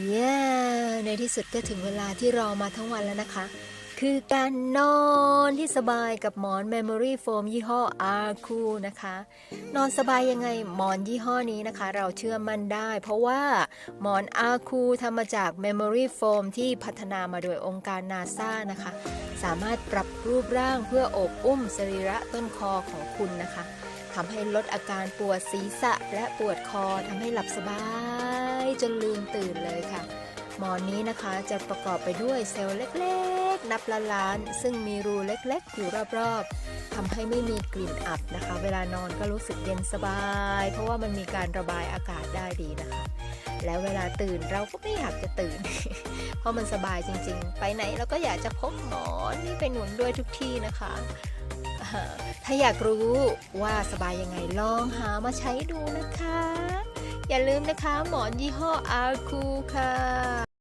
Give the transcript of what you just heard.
เย้ในที่สุดก็ถึงเวลาที่รอมาทั้งวันแล้วนะคะ คือการนอนที่สบายกับหมอน Memory Foam ยี่ห้อ R Cool นะคะ นอนสบายยังไงหมอนยี่ห้อนี้นะคะ เราเชื่อมั่นได้ เพราะว่าหมอน R Cool ทำมาจาก Memory Foam ที่พัฒนามาโดยองค์การนาซานะคะ สามารถปรับรูปร่างเพื่ออบอุ้มสรีระต้นคอของคุณนะคะทำให้ลดอาการปวดศีรษะและปวดคอทำให้หลับสบาย จนลืมตื่นเลยค่ะ หมอนนี้นะคะจะประกอบไปด้วยเซลล์เล็กๆ นับล้านล้านๆซึ่งมีรูเล็กๆ อยู่รอบๆทำให้ไม่มีกลิ่นอับนะคะ เวลานอนก็รู้สึกเย็นสบาย เพราะว่ามันมีการระบายอากาศได้ดีนะคะ แล้วเวลาตื่นเราก็ไม่อยากจะตื่น เพราะมันสบายจริงๆ ไปไหนเราก็อยากจะพกหมอนนี่ไปหนุนด้วยทุกที่นะคะถ้าอยากรู้ว่าสบายยังไงลองหามาใช้ดูนะคะ อย่าลืมนะคะหมอนยี่ห้ออาคูค่ะ